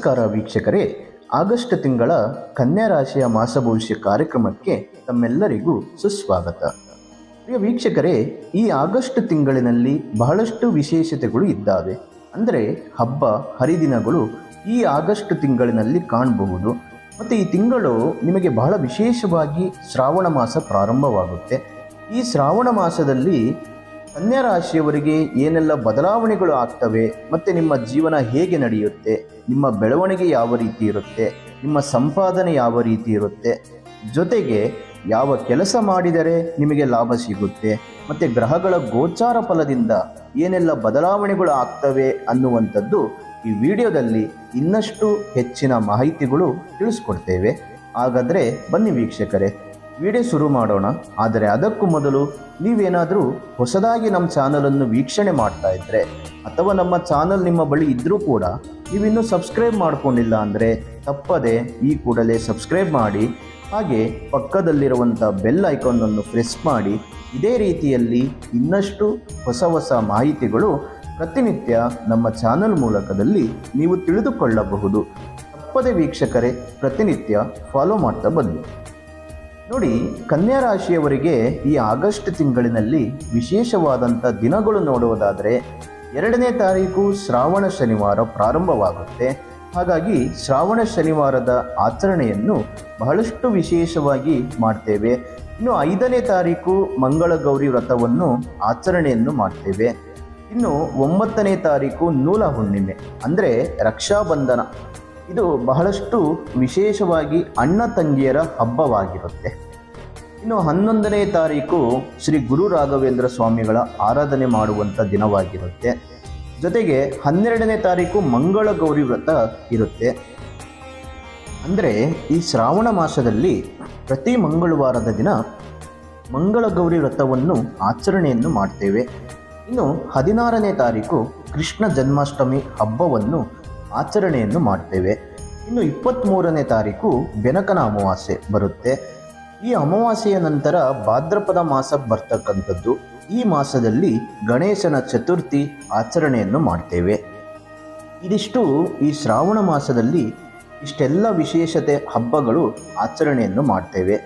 ನಮಸ್ಕಾರ ವೀಕ್ಷಕರೇ. ಆಗಸ್ಟ್ ತಿಂಗಳ ಕನ್ಯಾ ರಾಶಿಯ ಮಾಸ ಭವಿಷ್ಯ ಕಾರ್ಯಕ್ರಮಕ್ಕೆ ತಮ್ಮೆಲ್ಲರಿಗೂ ಸುಸ್ವಾಗತ. ಪ್ರಿಯ ವೀಕ್ಷಕರೇ, ಈ ಆಗಸ್ಟ್ ತಿಂಗಳಿನಲ್ಲಿ ಬಹಳಷ್ಟು ವಿಶೇಷತೆಗಳು ಇದ್ದಾವೆ. ಅಂದರೆ ಹಬ್ಬ, ಹರಿದಿನಗಳು ಈ ಆಗಸ್ಟ್ ತಿಂಗಳಿನಲ್ಲಿ ಕಾಣಬಹುದು. ಮತ್ತು ಈ ತಿಂಗಳು ನಿಮಗೆ ಬಹಳ ವಿಶೇಷವಾಗಿ ಶ್ರಾವಣ ಮಾಸ ಪ್ರಾರಂಭವಾಗುತ್ತೆ. ಈ ಶ್ರಾವಣ ಮಾಸದಲ್ಲಿ ಕನ್ಯಾ ರಾಶಿಯವರಿಗೆ ಏನೆಲ್ಲ ಬದಲಾವಣೆಗಳು ಆಗ್ತವೆ ಮತ್ತು ನಿಮ್ಮ ಜೀವನ ಹೇಗೆ ನಡೆಯುತ್ತೆ? ನಿಮ್ಮ ಬೆಳವಣಿಗೆ ಯಾವ ರೀತಿ ಇರುತ್ತೆ? ನಿಮ್ಮ ಸಂಪಾದನೆ ಯಾವ ರೀತಿ ಇರುತ್ತೆ? ಜೊತೆಗೆ ಯಾವ ಕೆಲಸ ಮಾಡಿದರೆ ನಿಮಗೆ ಲಾಭ ಸಿಗುತ್ತೆ? ಮತ್ತು ಗ್ರಹಗಳ ಗೋಚಾರ ಫಲದಿಂದ ಏನೆಲ್ಲ ಬದಲಾವಣೆಗಳು ಆಗ್ತವೆ ಅನ್ನುವಂಥದ್ದು ಈ ವಿಡಿಯೋದಲ್ಲಿ ಇನ್ನಷ್ಟು ಹೆಚ್ಚಿನ ಮಾಹಿತಿಗಳು ತಿಳಿಸ್ಕೊಡ್ತೇವೆ. ಹಾಗಾದರೆ ಬನ್ನಿ ವೀಕ್ಷಕರೇ ವಿಡಿಯೋ ಶುರು ಮಾಡೋಣ. ಆದರೆ ಅದಕ್ಕೂ ಮೊದಲು ನೀವೇನಾದರೂ ಹೊಸದಾಗಿ ನಮ್ಮ ಚಾನಲನ್ನು ವೀಕ್ಷಣೆ ಮಾಡ್ತಾ ಇದ್ದರೆ ಅಥವಾ ನಮ್ಮ ಚಾನಲ್ ನಿಮ್ಮ ಬಳಿ ಇದ್ದರೂ ಕೂಡ ನೀವಿನ್ನೂ ಸಬ್ಸ್ಕ್ರೈಬ್ ಮಾಡ್ಕೊಂಡಿಲ್ಲ ಅಂದರೆ ತಪ್ಪದೆ ಈ ಕೂಡಲೇ ಸಬ್ಸ್ಕ್ರೈಬ್ ಮಾಡಿ, ಹಾಗೆ ಪಕ್ಕದಲ್ಲಿರುವಂಥ ಬೆಲ್ ಐಕಾನನ್ನು ಪ್ರೆಸ್ ಮಾಡಿ. ಇದೇ ರೀತಿಯಲ್ಲಿ ಇನ್ನಷ್ಟು ಹೊಸ ಹೊಸ ಮಾಹಿತಿಗಳು ಪ್ರತಿನಿತ್ಯ ನಮ್ಮ ಚಾನಲ್ ಮೂಲಕದಲ್ಲಿ ನೀವು ತಿಳಿದುಕೊಳ್ಳಬಹುದು. ತಪ್ಪದೆ ವೀಕ್ಷಕರೇ, ಪ್ರತಿನಿತ್ಯ ಫಾಲೋ ಮಾಡ್ತಾ ಬನ್ನಿ. ನೋಡಿ ಕನ್ಯಾ ರಾಶಿಯವರಿಗೆ ಈ ಆಗಸ್ಟ್ ತಿಂಗಳಿನಲ್ಲಿ ವಿಶೇಷವಾದಂಥ ದಿನಗಳು ನೋಡುವುದಾದರೆ, ಎರಡನೇ ತಾರೀಕು ಶ್ರಾವಣ ಶನಿವಾರ ಪ್ರಾರಂಭವಾಗುತ್ತೆ. ಹಾಗಾಗಿ ಶ್ರಾವಣ ಶನಿವಾರದ ಆಚರಣೆಯನ್ನು ಬಹಳಷ್ಟು ವಿಶೇಷವಾಗಿ ಮಾಡ್ತೇವೆ. ಇನ್ನು ಐದನೇ ತಾರೀಕು ಮಂಗಳ ಗೌರಿ ವ್ರತವನ್ನು ಆಚರಣೆಯನ್ನು ಮಾಡ್ತೇವೆ. ಇನ್ನು ಒಂಬತ್ತನೇ ತಾರೀಕು ನೂಲ ಹುಣ್ಣಿಮೆ, ಅಂದರೆ ರಕ್ಷಾಬಂಧನ. ಇದು ಬಹಳಷ್ಟು ವಿಶೇಷವಾಗಿ ಅಣ್ಣ ತಂಗಿಯರ ಹಬ್ಬವಾಗಿರುತ್ತೆ. ಇನ್ನು ಹನ್ನೊಂದನೇ ತಾರೀಕು ಶ್ರೀ ಗುರು ರಾಘವೇಂದ್ರ ಸ್ವಾಮಿಗಳ ಆರಾಧನೆ ಮಾಡುವಂಥ ದಿನವಾಗಿರುತ್ತೆ. ಜೊತೆಗೆ ಹನ್ನೆರಡನೇ ತಾರೀಕು ಮಂಗಳ ಗೌರಿ ವ್ರತ ಇರುತ್ತೆ. ಅಂದರೆ ಈ ಶ್ರಾವಣ ಮಾಸದಲ್ಲಿ ಪ್ರತಿ ಮಂಗಳವಾರದ ದಿನ ಮಂಗಳ ಗೌರಿ ವ್ರತವನ್ನು ಆಚರಣೆಯನ್ನು ಮಾಡ್ತೇವೆ. ಇನ್ನು ಹದಿನಾರನೇ ತಾರೀಕು ಕೃಷ್ಣ ಜನ್ಮಾಷ್ಟಮಿ ಹಬ್ಬವನ್ನು ಆಚರಣೆಯನ್ನು ಮಾಡ್ತೇವೆ ಇನ್ನು ಇಪ್ಪತ್ತ್ಮೂರನೇ ತಾರೀಕು ಬೆನಕನ ಅಮಾವಾಸ್ಯೆ ಬರುತ್ತೆ. ಈ ಅಮಾವಾಸ್ಯೆಯ ನಂತರ ಭಾದ್ರಪದ ಮಾಸ ಬರ್ತಕ್ಕಂಥದ್ದು. ಈ ಮಾಸದಲ್ಲಿ ಗಣೇಶನ ಚತುರ್ಥಿ ಆಚರಣೆಯನ್ನು ಮಾಡ್ತೇವೆ. ಇದಿಷ್ಟು ಈ ಶ್ರಾವಣ ಮಾಸದಲ್ಲಿ ಇಷ್ಟೆಲ್ಲ ವಿಶೇಷತೆ ಹಬ್ಬಗಳು ಆಚರಣೆಯನ್ನು ಮಾಡ್ತೇವೆ.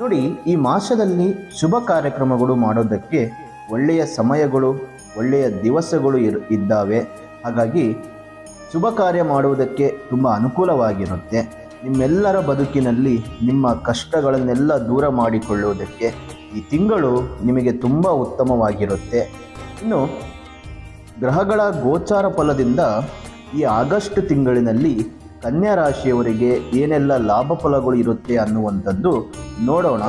ನೋಡಿ, ಈ ಮಾಸದಲ್ಲಿ ಶುಭ ಕಾರ್ಯಕ್ರಮಗಳು ಮಾಡೋದಕ್ಕೆ ಒಳ್ಳೆಯ ಸಮಯಗಳು, ಒಳ್ಳೆಯ ದಿವಸಗಳು ಇದ್ದಾವೆ. ಹಾಗಾಗಿ ಶುಭ ಕಾರ್ಯ ಮಾಡುವುದಕ್ಕೆ ತುಂಬ ಅನುಕೂಲವಾಗಿರುತ್ತೆ. ನಿಮ್ಮೆಲ್ಲರ ಬದುಕಿನಲ್ಲಿ ನಿಮ್ಮ ಕಷ್ಟಗಳನ್ನೆಲ್ಲ ದೂರ ಮಾಡಿಕೊಳ್ಳುವುದಕ್ಕೆ ಈ ತಿಂಗಳು ನಿಮಗೆ ತುಂಬ ಉತ್ತಮವಾಗಿರುತ್ತೆ. ಇನ್ನು, ಗ್ರಹಗಳ ಗೋಚಾರ ಫಲದಿಂದ ಈ ಆಗಸ್ಟ್ ತಿಂಗಳಿನಲ್ಲಿ ಕನ್ಯಾ ರಾಶಿಯವರಿಗೆ ಏನೆಲ್ಲ ಲಾಭ ಫಲಗಳು ಇರುತ್ತೆ ಅನ್ನುವಂಥದ್ದು ನೋಡೋಣ.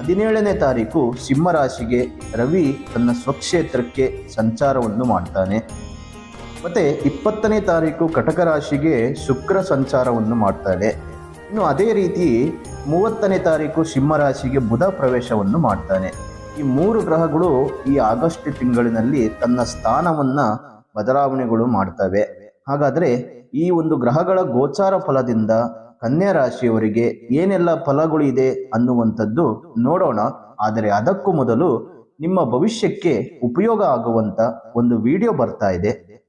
ಹದಿನೇಳನೇ ತಾರೀಕು ಸಿಂಹರಾಶಿಗೆ ರವಿ ತನ್ನ ಸ್ವಕ್ಷೇತ್ರಕ್ಕೆ ಸಂಚಾರವನ್ನು ಮಾಡ್ತಾನೆ. ಮತ್ತು ಇಪ್ಪತ್ತನೇ ತಾರೀಕು ಕಟಕ ರಾಶಿಗೆ ಶುಕ್ರ ಸಂಚಾರವನ್ನು ಮಾಡ್ತಾಳೆ. ಇನ್ನು ಅದೇ ರೀತಿ ಮೂವತ್ತನೇ ತಾರೀಕು ಸಿಂಹರಾಶಿಗೆ ಬುಧ ಪ್ರವೇಶವನ್ನು ಮಾಡ್ತಾನೆ. ಈ ಮೂರು ಗ್ರಹಗಳು ಈ ಆಗಸ್ಟ್ ತಿಂಗಳಿನಲ್ಲಿ ತನ್ನ ಸ್ಥಾನವನ್ನು ಬದಲಾವಣೆಗಳು ಮಾಡ್ತವೆ. ಹಾಗಾದರೆ ಈ ಒಂದು ಗ್ರಹಗಳ ಗೋಚಾರ ಫಲದಿಂದ ಕನ್ಯಾ ರಾಶಿಯವರಿಗೆ ಏನೆಲ್ಲ ಫಲಗಳು ಇದೆ ಅನ್ನುವಂಥದ್ದು ನೋಡೋಣ. ಆದರೆ ಅದಕ್ಕೂ ಮೊದಲು ನಿಮ್ಮ ಭವಿಷ್ಯಕ್ಕೆ ಉಪಯೋಗ ಆಗುವಂತ ಒಂದು ವಿಡಿಯೋ ಬರ್ತಾ ಇದೆ.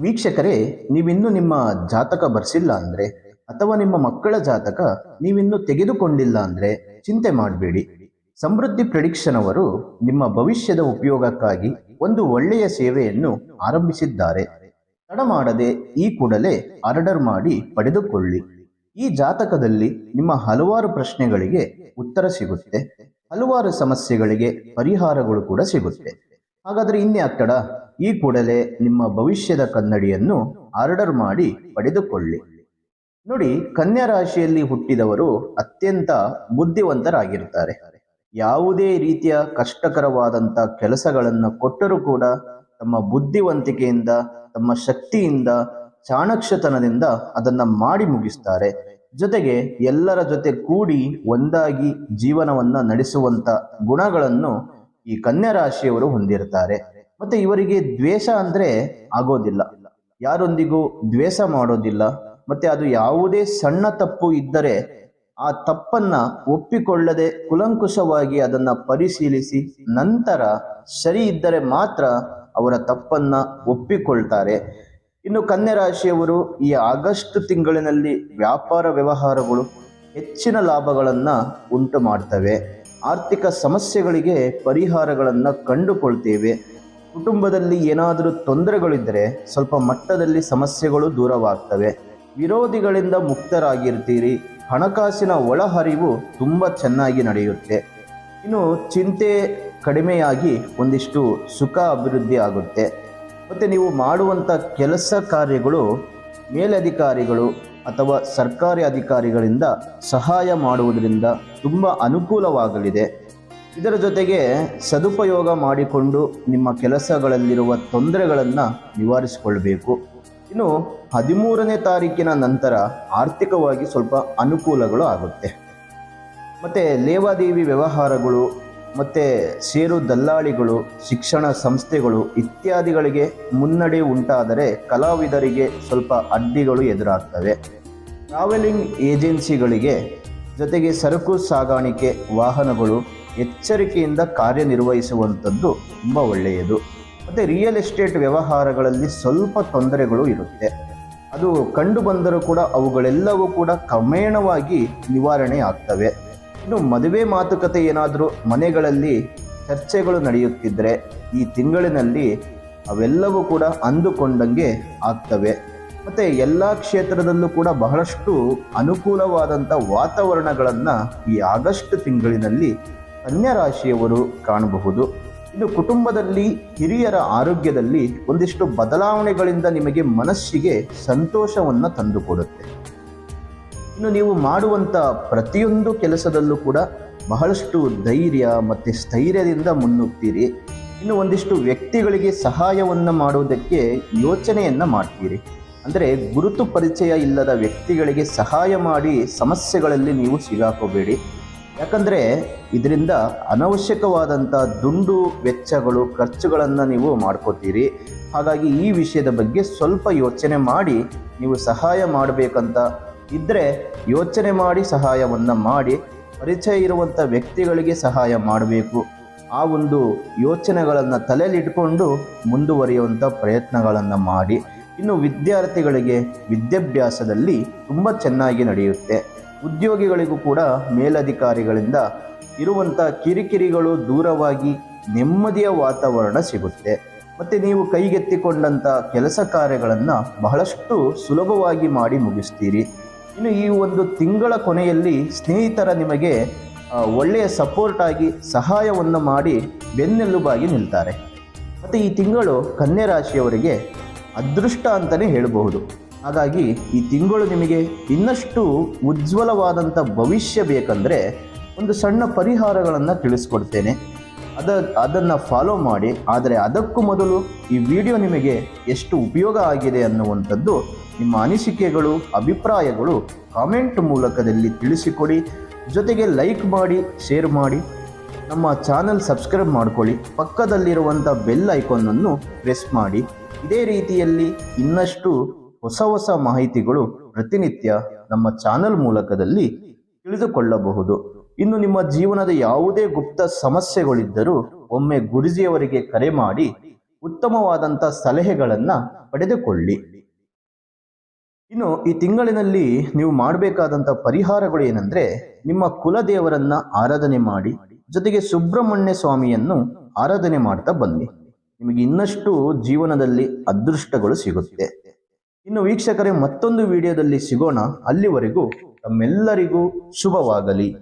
ವೀಕ್ಷಕರೇ, ನೀವಿನ್ನೂ ನಿಮ್ಮ ಜಾತಕ ಬರ್ಸಿಲ್ಲ ಅಂದ್ರೆ, ಅಥವಾ ನಿಮ್ಮ ಮಕ್ಕಳ ಜಾತಕ ನೀವಿನ್ನೂ ತೆಗೆದುಕೊಂಡಿಲ್ಲ ಅಂದ್ರೆ ಚಿಂತೆ ಮಾಡಬೇಡಿ. ಸಮೃದ್ಧಿ ಪ್ರಿಡಿಕ್ಷನ್ ಅವರು ನಿಮ್ಮ ಭವಿಷ್ಯದ ಉಪಯೋಗಕ್ಕಾಗಿ ಒಂದು ಒಳ್ಳೆಯ ಸೇವೆಯನ್ನು ಆರಂಭಿಸಿದ್ದಾರೆ. ತಡ ಮಾಡದೆ ಈ ಕೂಡಲೇ ಆರ್ಡರ್ ಮಾಡಿ ಪಡೆದುಕೊಳ್ಳಿ. ಈ ಜಾತಕದಲ್ಲಿ ನಿಮ್ಮ ಹಲವಾರು ಪ್ರಶ್ನೆಗಳಿಗೆ ಉತ್ತರ ಸಿಗುತ್ತೆ. ಹಲವಾರು ಸಮಸ್ಯೆಗಳಿಗೆ ಪರಿಹಾರಗಳು ಕೂಡ ಸಿಗುತ್ತೆ. ಹಾಗಾದ್ರೆ ಇನ್ನೇ ತಡ ಈ ಕೂಡಲೇ ನಿಮ್ಮ ಭವಿಷ್ಯದ ಕನ್ನಡಿಯನ್ನು ಆರ್ಡರ್ ಮಾಡಿ ಪಡೆದುಕೊಳ್ಳಿ. ನೋಡಿ, ಕನ್ಯಾ ರಾಶಿಯಲ್ಲಿ ಹುಟ್ಟಿದವರು ಅತ್ಯಂತ ಬುದ್ಧಿವಂತರಾಗಿರ್ತಾರೆ ಯಾವುದೇ ರೀತಿಯ ಕಷ್ಟಕರವಾದಂಥ ಕೆಲಸಗಳನ್ನು ಕೊಟ್ಟರೂ ಕೂಡ ತಮ್ಮ ಬುದ್ಧಿವಂತಿಕೆಯಿಂದ, ತಮ್ಮ ಶಕ್ತಿಯಿಂದ ಚಾಣಕ್ಷತನದಿಂದ ಅದನ್ನ ಮಾಡಿ ಮುಗಿಸ್ತಾರೆ. ಜೊತೆಗೆ ಎಲ್ಲರ ಜೊತೆ ಕೂಡಿ ಒಂದಾಗಿ ಜೀವನವನ್ನ ನಡೆಸುವಂತ ಗುಣಗಳನ್ನು ಈ ಕನ್ಯಾ ರಾಶಿಯವರು ಹೊಂದಿರ್ತಾರೆ ಮತ್ತೆ ಇವರಿಗೆ ದ್ವೇಷ ಅಂದ್ರೆ ಆಗೋದಿಲ್ಲ. ಯಾರೊಂದಿಗೂ ದ್ವೇಷ ಮಾಡೋದಿಲ್ಲ. ಮತ್ತೆ ಅದು ಯಾವುದೇ ಸಣ್ಣ ತಪ್ಪು ಇದ್ದರೆ ಆ ತಪ್ಪನ್ನ ಒಪ್ಪಿಕೊಳ್ಳದೆ ಕುಲಂಕುಷವಾಗಿ ಅದನ್ನ ಪರಿಶೀಲಿಸಿ ನಂತರ ಸರಿ ಇದ್ದರೆ ಮಾತ್ರ ಅವರ ತಪ್ಪನ್ನ ಒಪ್ಪಿಕೊಳ್ತಾರೆ. ಇನ್ನು ಕನ್ಯೆ ರಾಶಿಯವರು ಈ ಆಗಸ್ಟ್ ತಿಂಗಳಿನಲ್ಲಿ ವ್ಯಾಪಾರ ವ್ಯವಹಾರಗಳು ಹೆಚ್ಚಿನ ಲಾಭಗಳನ್ನ ಉಂಟು ಮಾಡ್ತವೆ ಆರ್ಥಿಕ ಸಮಸ್ಯೆಗಳಿಗೆ ಪರಿಹಾರಗಳನ್ನು ಕಂಡುಕೊಳ್ತೇವೆ. ಕುಟುಂಬದಲ್ಲಿ ಏನಾದರೂ ತೊಂದರೆಗಳಿದ್ದರೆ ಸ್ವಲ್ಪ ಮಟ್ಟದಲ್ಲಿ ಸಮಸ್ಯೆಗಳು ದೂರವಾಗ್ತವೆ. ವಿರೋಧಿಗಳಿಂದ ಮುಕ್ತರಾಗಿರ್ತೀರಿ. ಹಣಕಾಸಿನ ಒಳಹರಿವು ತುಂಬ ಚೆನ್ನಾಗಿ ನಡೆಯುತ್ತೆ. ಇನ್ನು ಚಿಂತೆ ಕಡಿಮೆಯಾಗಿ ಒಂದಿಷ್ಟು ಸುಖ ಅಭಿವೃದ್ಧಿ ಆಗುತ್ತೆ. ಮತ್ತು ನೀವು ಮಾಡುವಂಥ ಕೆಲಸ ಕಾರ್ಯಗಳು ಮೇಲಧಿಕಾರಿಗಳು ಅಥವಾ ಸರ್ಕಾರಿ ಅಧಿಕಾರಿಗಳಿಂದ ಸಹಾಯ ಮಾಡುವುದರಿಂದ ತುಂಬ ಅನುಕೂಲವಾಗಲಿದೆ. ಇದರ ಜೊತೆಗೆ ಸದುಪಯೋಗ ಮಾಡಿಕೊಂಡು ನಿಮ್ಮ ಕೆಲಸಗಳಲ್ಲಿರುವ ತೊಂದರೆಗಳನ್ನು ನಿವಾರಿಸಿಕೊಳ್ಬೇಕು. ಇನ್ನು ಹದಿಮೂರನೇ ತಾರೀಕಿನ ನಂತರ ಆರ್ಥಿಕವಾಗಿ ಸ್ವಲ್ಪ ಅನುಕೂಲಗಳು ಆಗುತ್ತೆ. ಮತ್ತು ಲೇವಾದೇವಿ ವ್ಯವಹಾರಗಳು, ಮತ್ತು ಷೇರು ದಲ್ಲಾಳಿಗಳು, ಶಿಕ್ಷಣ ಸಂಸ್ಥೆಗಳು ಇತ್ಯಾದಿಗಳಿಗೆ ಮುನ್ನಡೆ ಉಂಟಾದರೆ ಕಲಾವಿದರಿಗೆ ಸ್ವಲ್ಪ ಅಡ್ಡಿಗಳು ಎದುರಾಗ್ತವೆ. ಟ್ರಾವೆಲಿಂಗ್ ಏಜೆನ್ಸಿಗಳಿಗೆ ಜೊತೆಗೆ ಸರಕು ಸಾಗಾಣಿಕೆ ವಾಹನಗಳು ಎಚ್ಚರಿಕೆಯಿಂದ ಕಾರ್ಯನಿರ್ವಹಿಸುವಂಥದ್ದು ತುಂಬ ಒಳ್ಳೆಯದು. ಮತ್ತು ರಿಯಲ್ ಎಸ್ಟೇಟ್ ವ್ಯವಹಾರಗಳಲ್ಲಿ ಸ್ವಲ್ಪ ತೊಂದರೆಗಳು ಇರುತ್ತೆ ಅದು ಕಂಡು ಬಂದರೂ ಕೂಡ ಅವುಗಳೆಲ್ಲವೂ ಕೂಡ ಕ್ರಮೇಣವಾಗಿ ನಿವಾರಣೆ ಆಗ್ತವೆ. ಇನ್ನು ಮದುವೆ ಮಾತುಕತೆ ಏನಾದರೂ ಮನೆಗಳಲ್ಲಿ ಚರ್ಚೆಗಳು ನಡೆಯುತ್ತಿದ್ದರೆ ಈ ತಿಂಗಳಿನಲ್ಲಿ ಅವೆಲ್ಲವೂ ಕೂಡ ಅಂದುಕೊಂಡಂಗೆ ಆಗ್ತವೆ. ಮತ್ತು ಎಲ್ಲ ಕ್ಷೇತ್ರದಲ್ಲೂ ಕೂಡ ಬಹಳಷ್ಟು ಅನುಕೂಲವಾದಂಥ ವಾತಾವರಣಗಳನ್ನು ಈ ಆಗಸ್ಟ್ ತಿಂಗಳಿನಲ್ಲಿ ಕನ್ಯಾ ರಾಶಿಯವರು ಕಾಣಬಹುದು. ಇದು ಕುಟುಂಬದಲ್ಲಿ ಹಿರಿಯರ ಆರೋಗ್ಯದಲ್ಲಿ ಒಂದಿಷ್ಟು ಬದಲಾವಣೆಗಳಿಂದ ನಿಮಗೆ ಮನಸ್ಸಿಗೆ ಸಂತೋಷವನ್ನು ತಂದುಕೊಡುತ್ತೆ. ಇನ್ನು ನೀವು ಮಾಡುವಂಥ ಪ್ರತಿಯೊಂದು ಕೆಲಸದಲ್ಲೂ ಕೂಡ ಬಹಳಷ್ಟು ಧೈರ್ಯ ಮತ್ತು ಸ್ಥೈರ್ಯದಿಂದ ಮುನ್ನುಗ್ತೀರಿ. ಇನ್ನು ಒಂದಿಷ್ಟು ವ್ಯಕ್ತಿಗಳಿಗೆ ಸಹಾಯವನ್ನು ಮಾಡುವುದಕ್ಕೆ ಯೋಚನೆಯನ್ನು ಮಾಡ್ತೀರಿ. ಅಂದರೆ ಗುರುತು ಪರಿಚಯ ಇಲ್ಲದ ವ್ಯಕ್ತಿಗಳಿಗೆ ಸಹಾಯ ಮಾಡಿ ಸಮಸ್ಯೆಗಳಲ್ಲಿ ನೀವು ಸಿಗಾಕೋಬೇಡಿ. ಯಾಕಂದರೆ ಇದರಿಂದ ಅನವಶ್ಯಕವಾದಂಥ ದುಂಡು ವೆಚ್ಚಗಳು, ಖರ್ಚುಗಳನ್ನು ನೀವು ಮಾಡ್ಕೋತೀರಿ. ಹಾಗಾಗಿ ಈ ವಿಷಯದ ಬಗ್ಗೆ ಸ್ವಲ್ಪ ಯೋಚನೆ ಮಾಡಿ, ನೀವು ಸಹಾಯ ಮಾಡಬೇಕಂತ ಇದ್ದರೆ ಯೋಚನೆ ಮಾಡಿ ಸಹಾಯವನ್ನು ಮಾಡಿ, ಪರಿಚಯ ಇರುವಂಥ ವ್ಯಕ್ತಿಗಳಿಗೆ ಸಹಾಯ ಮಾಡಬೇಕು. ಆ ಒಂದು ಯೋಚನೆಗಳನ್ನು ತಲೆಯಲ್ಲಿಟ್ಕೊಂಡು ಮುಂದುವರಿಯುವಂಥ ಪ್ರಯತ್ನಗಳನ್ನು ಮಾಡಿ. ಇನ್ನು ವಿದ್ಯಾರ್ಥಿಗಳಿಗೆ ವಿದ್ಯಾಭ್ಯಾಸದಲ್ಲಿ ತುಂಬ ಚೆನ್ನಾಗಿ ನಡೆಯುತ್ತೆ. ಉದ್ಯೋಗಿಗಳಿಗೂ ಕೂಡ ಮೇಲಧಿಕಾರಿಗಳಿಂದ ಇರುವಂಥ ಕಿರಿಕಿರಿಗಳು ದೂರವಾಗಿ ನೆಮ್ಮದಿಯ ವಾತಾವರಣ ಸಿಗುತ್ತೆ. ಮತ್ತು ನೀವು ಕೈಗೆತ್ತಿಕೊಂಡಂಥ ಕೆಲಸ ಕಾರ್ಯಗಳನ್ನು ಬಹಳಷ್ಟು ಸುಲಭವಾಗಿ ಮಾಡಿ ಮುಗಿಸ್ತೀರಿ. ಇನ್ನು ಈ ಒಂದು ತಿಂಗಳ ಕೊನೆಯಲ್ಲಿ ಸ್ನೇಹಿತರ ನಿಮಗೆ ಒಳ್ಳೆಯ ಸಪೋರ್ಟ್ ಆಗಿ ಸಹಾಯವನ್ನು ಮಾಡಿ ಬೆನ್ನೆಲುಬಾಗಿ ನಿಲ್ತಾರೆ. ಮತ್ತು ಈ ತಿಂಗಳು ಕನ್ಯಾ ರಾಶಿಯವರಿಗೆ ಅದೃಷ್ಟ ಅಂತಲೇ ಹೇಳಬಹುದು. ಹಾಗಾಗಿ ಈ ತಿಂಗಳು ನಿಮಗೆ ಇನ್ನಷ್ಟು ಉಜ್ವಲವಾದಂಥ ಭವಿಷ್ಯ ಬೇಕಂದರೆ ಒಂದು ಸಣ್ಣ ಪರಿಹಾರಗಳನ್ನು ತಿಳಿಸ್ಕೊಡ್ತೇನೆ. ಅದ, ಅದನ್ನು ಫಾಲೋ ಮಾಡಿ, ಆದರೆ ಅದಕ್ಕೂ ಮೊದಲು ಈ ವಿಡಿಯೋ ನಿಮಗೆ ಎಷ್ಟು ಉಪಯೋಗ ಆಗಿದೆ ಅನ್ನುವಂಥದ್ದು ನಿಮ್ಮ ಅನಿಸಿಕೆಗಳು, ಅಭಿಪ್ರಾಯಗಳು ಕಾಮೆಂಟ್ ಮೂಲಕದಲ್ಲಿ ತಿಳಿಸಿಕೊಡಿ. ಜೊತೆಗೆ ಲೈಕ್ ಮಾಡಿ ಶೇರ್ ಮಾಡಿ. ನಮ್ಮ ಚಾನಲ್ ಸಬ್ಸ್ಕ್ರೈಬ್ ಮಾಡ್ಕೊಳ್ಳಿ. ಪಕ್ಕದಲ್ಲಿರುವಂಥ ಬೆಲ್ ಐಕಾನನ್ನು ಪ್ರೆಸ್ ಮಾಡಿ. ಇದೇ ರೀತಿಯಲ್ಲಿ ಇನ್ನಷ್ಟು ಹೊಸ ಹೊಸ ಮಾಹಿತಿಗಳು ಪ್ರತಿನಿತ್ಯ ನಮ್ಮ ಚಾನಲ್ ಮೂಲಕದಲ್ಲಿ ತಿಳಿದುಕೊಳ್ಳಬಹುದು. ಇನ್ನು ನಿಮ್ಮ ಜೀವನದ ಯಾವುದೇ ಗುಪ್ತ ಸಮಸ್ಯೆಗಳಿದ್ದರೂ ಒಮ್ಮೆ ಗುರುಜಿಯವರಿಗೆ ಕರೆ ಮಾಡಿ ಉತ್ತಮವಾದಂಥ ಸಲಹೆಗಳನ್ನು ಪಡೆದುಕೊಳ್ಳಿ. ಇನ್ನು ಈ ತಿಂಗಳಿನಲ್ಲಿ ನೀವು ಮಾಡಬೇಕಾದಂಥ ಪರಿಹಾರಗಳು ಏನಂದ್ರೆ ನಿಮ್ಮ ಕುಲದೇವರನ್ನ ಆರಾಧನೆ ಮಾಡಿ, ಜೊತೆಗೆ ಸುಬ್ರಹ್ಮಣ್ಯ ಸ್ವಾಮಿಯನ್ನು ಆರಾಧನೆ ಮಾಡ್ತಾ ಬನ್ನಿ. ನಿಮಗೆ ಇನ್ನಷ್ಟು ಜೀವನದಲ್ಲಿ ಅದೃಷ್ಟಗಳು ಸಿಗುತ್ತೆ. ಇನ್ನು ವೀಕ್ಷಕರೇ ಮತ್ತೊಂದು ವಿಡಿಯೋದಲ್ಲಿ ಸಿಗೋಣ. ಅಲ್ಲಿವರೆಗೂ ತಮ್ಮೆಲ್ಲರಿಗೂ ಶುಭವಾಗಲಿ.